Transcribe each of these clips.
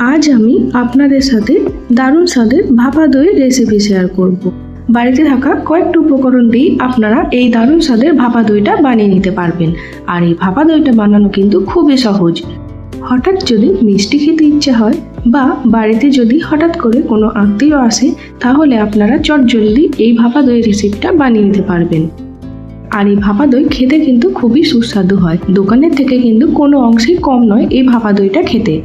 আজ আমি আপনাদের সাথে দারুণ স্বাদের ভাপা দইয়ের রেসিপি শেয়ার করব। বাড়িতে থাকা কয়েকটি উপকরণ দিয়ে আপনারা এই দারুণ স্বাদের ভাপা দইটা বানিয়ে নিতে পারবেন। আর এই ভাপা দইটা বানানো কিন্তু খুবই সহজ। হঠাৎ যদি মিষ্টি খেতে ইচ্ছে হয় বা বাড়িতে যদি হঠাৎ করে কোনো আত্মীয় আসে, তাহলে আপনারা চটজলদি এই ভাপা দইয়ের রেসিপিটা বানিয়ে নিতে পারবেন। আর এই ভাপা দই খেতে কিন্তু খুবই সুস্বাদু হয়। দোকানের থেকে কিন্তু কোনো অংশেই কম নয় এই ভাপা দইটা খেতে।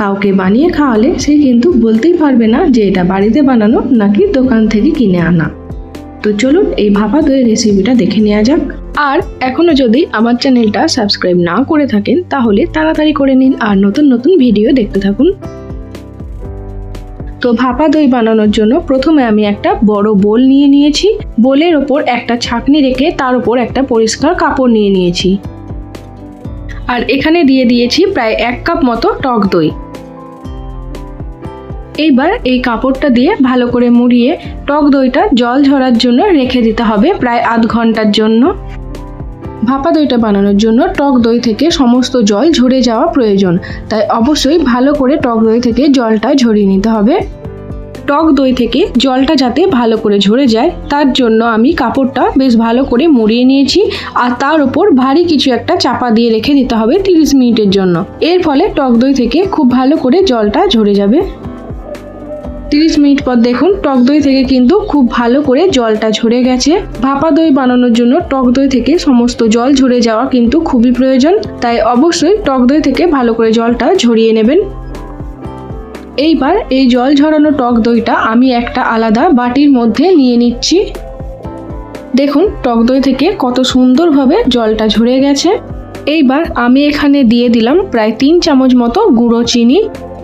কাউকে বানিয়ে খাওয়ালে সে কিন্তু বলতেই পারবে না যে এটা বাড়িতে বানানো নাকি দোকান থেকে কিনে আনা। তো চলুন এই ভাপা দইয়ের রেসিপিটা দেখে নেওয়া যাক। আর এখনও যদি আমার চ্যানেলটা সাবস্ক্রাইব না করে থাকেন, তাহলে তাড়াতাড়ি করে নিন আর নতুন নতুন ভিডিও দেখতে থাকুন। তো ভাপা দই বানানোর জন্য প্রথমে আমি একটা বড় বোল নিয়ে নিয়েছি। বোলের ওপর একটা ছাকনি রেখে তার উপর একটা পরিষ্কার কাপড় নিয়ে নিয়েছি। আর এখানে দিয়ে দিয়েছি প্রায় এক কাপ মতো টক দই। এইবার এই কাপড়টা দিয়ে ভালো করে মুড়িয়ে টক দইটা জল ঝরার জন্য রেখে দিতে হবে প্রায় আধ ঘণ্টার জন্য। ভাপা দইটা বানানোর জন্য টক দই থেকে সমস্ত জল ঝরে যাওয়া প্রয়োজন, তাই অবশ্যই ভালো করে টক দই থেকে জলটা ঝরিয়ে নিতে হবে। টক দই থেকে জলটা যাতে ভালো করে ঝরে যায়, তার জন্য আমি কাপড়টা বেশ ভালো করে মুড়িয়ে নিয়েছি আর তার উপর ভারী কিছু একটা চাপা দিয়ে রেখে দিতে হবে তিরিশ মিনিটের জন্য। এর ফলে টক দই থেকে খুব ভালো করে জলটা ঝরে যাবে। তিরিশ মিনিট পর দেখুন টক দই থেকে কিন্তু খুব ভালো করে জলটা ঝরে গেছে। ভাপা দই বানানোর জন্য টক দই থেকে সমস্ত জল ঝরে যাওয়া কিন্তু খুবই প্রয়োজন। তাই অবশ্যই টক দই থেকে ভালো করে জলটা ঝরিয়ে নেবেন। এইবার এই জল ঝরানো টক দইটা আমি একটা আলাদা বাটির মধ্যে নিয়ে নিচ্ছি। দেখুন টক দই থেকে কত সুন্দরভাবে জলটা ঝরে গেছে। এইবার আমি এখানে দিয়ে দিলাম প্রায় তিন চামচ মতো গুঁড়ো চিনি।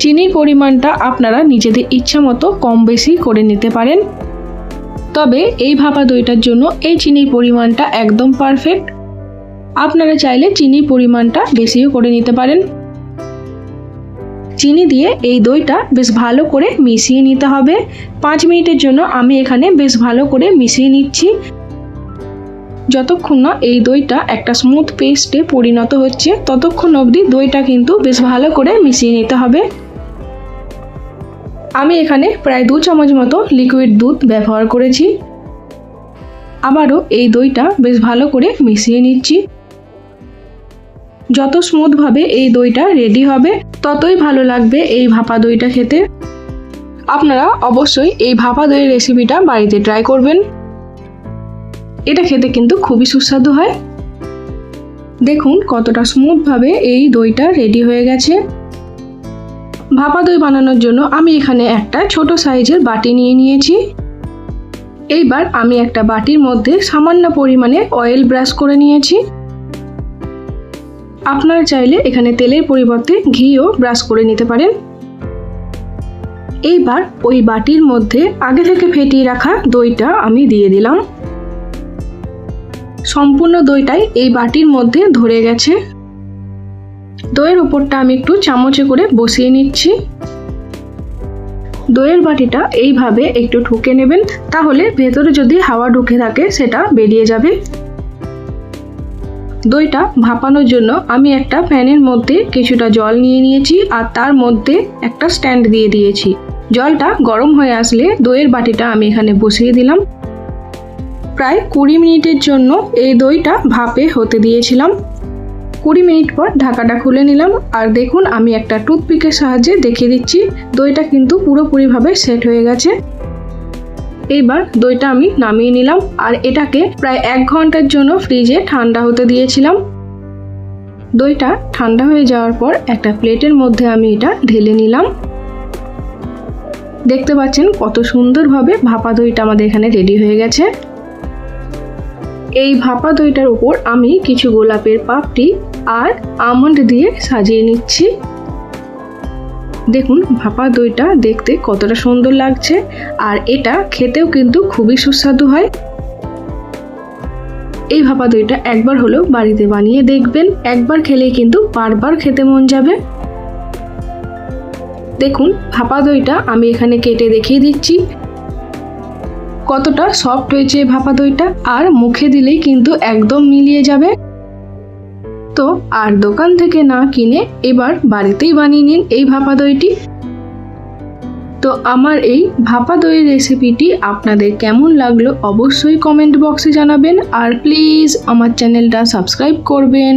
চিনির পরিমাণটা আপনারা নিজেদের ইচ্ছা মতো কম বেশি করে নিতে পারেন। তবে এই ভাপা দইটার জন্য এই চিনির পরিমাণটা একদম পারফেক্ট আপনারা চাইলে চিনির পরিমাণটা বেশিও করে নিতে পারেন। চিনি দিয়ে এই দইটা বেশ ভালো করে মিশিয়ে নিতে হবে। পাঁচ মিনিটের জন্য আমি এখানে বেশ ভালো করে মিশিয়ে নিচ্ছি। যতক্ষণ না এই দইটা একটা স্মুথ পেস্টে পরিণত হচ্ছে, ততক্ষণ অবধি দইটা কিন্তু বেশ ভালো করে মিশিয়ে নিতে হবে। আমি এখানে প্রায় দু চামচ মতো লিকুইড দুধ ব্যবহার করেছি। আবারও এই দইটা বেশ ভালো করে মিশিয়ে নিচ্ছি। যত স্মুথভাবে এই দইটা রেডি হবে, ততই ভালো লাগবে এই ভাপা দইটা খেতে। আপনারা অবশ্যই এই ভাপা দইয়ের রেসিপিটা বাড়িতে ট্রাই করবেন। এটা খেতে কিন্তু খুবই সুস্বাদু হয়। দেখুন কতটা স্মুথভাবে এই দইটা রেডি হয়ে গেছে। ভাপা দই বানানোর জন্য আমি এখানে একটা ছোট সাইজের বাটি নিয়ে নিয়েছি। এইবার আমি একটা বাটির মধ্যে সামান্য পরিমাণে অয়েল ব্রাশ করে নিয়েছি। আপনারা চাইলে এখানে তেলের পরিবর্তে ঘিও ব্রাশ করে নিতে পারেন। এইবার ওই বাটির মধ্যে আগে থেকে ফেটিয়ে রাখা দইটা আমি দিয়ে দিলাম। সম্পূর্ণ দইটাই এই বাটির মধ্যে ধরে গেছে। দইয়ের উপরটা আমি একটু চামচে করে বসিয়ে নিচ্ছি। দইয়ের বাটিটা এইভাবে একটু ঠুকে নেবেন, তাহলে ভেতরে যদি হাওয়া ঢুকে থাকে সেটা বেরিয়ে যাবে। দইটা ভাপানোর জন্য আমি একটা প্যানের মধ্যে কিছুটা জল নিয়ে নিয়েছি আর তার মধ্যে একটা স্ট্যান্ড দিয়ে দিয়েছি। জলটা গরম হয়ে আসলে দইয়ের বাটিটা আমি এখানে বসিয়ে দিলাম। প্রায় কুড়ি মিনিটের জন্য এই দইটা ভাপে হতে দিয়েছিলাম। কুড়ি মিনিট পর ঢাকাটা খুলে নিলাম। আর দেখুন, আমি একটা টুথপিকের সাহায্যে দেখিয়ে দিচ্ছি। দইটা কিন্তু পুরোপুরিভাবে সেট হয়ে গেছে। এইবার দইটা আমি নামিয়ে নিলাম। আর এটাকে প্রায় এক ঘণ্টার জন্য ফ্রিজে ঠান্ডা হতে দিয়েছিলাম। দইটা ঠান্ডা হয়ে যাওয়ার পর একটা প্লেটের মধ্যে আমি এটা ঢেলে নিলাম। দেখতে পাচ্ছেন কত সুন্দরভাবে ভাপা দইটা আমাদের এখানে রেডি হয়ে গেছে। এই ভাপা দইটার উপর আমি কিছু গোলাপের পাপড়ি আর আমন্ড দিয়ে সাজিয়ে নিচ্ছি। দেখুন, ভাপা দইটা দেখতে কতটা সুন্দর লাগছে, আর এটা খেতেও কিন্তু খুবই সুস্বাদু হয়। এই ভাপা দইটা একবার হলেও বাড়িতে বানিয়ে দেখবেন, একবার খেলেই কিন্তু বারবার খেতে মন যাবে। দেখুন, ভাপা দইটা আমি এখানে কেটে দেখিয়ে দিচ্ছি। কতটা সফট হয়েছে ভাপা দইটা, আর মুখে দিলেই কিন্তু একদম মিলিয়ে যাবে। তো আর দোকান থেকে না কিনে এবার বাড়িতেই বানিয়ে নিন এই ভাপা দইটি। তো আমার এই ভাপা দইয়ের রেসিপিটি আপনাদের কেমন লাগল অবশ্যই কমেন্ট বক্সে জানাবেন। আর প্লিজ আমার চ্যানেলটা সাবস্ক্রাইব করবেন।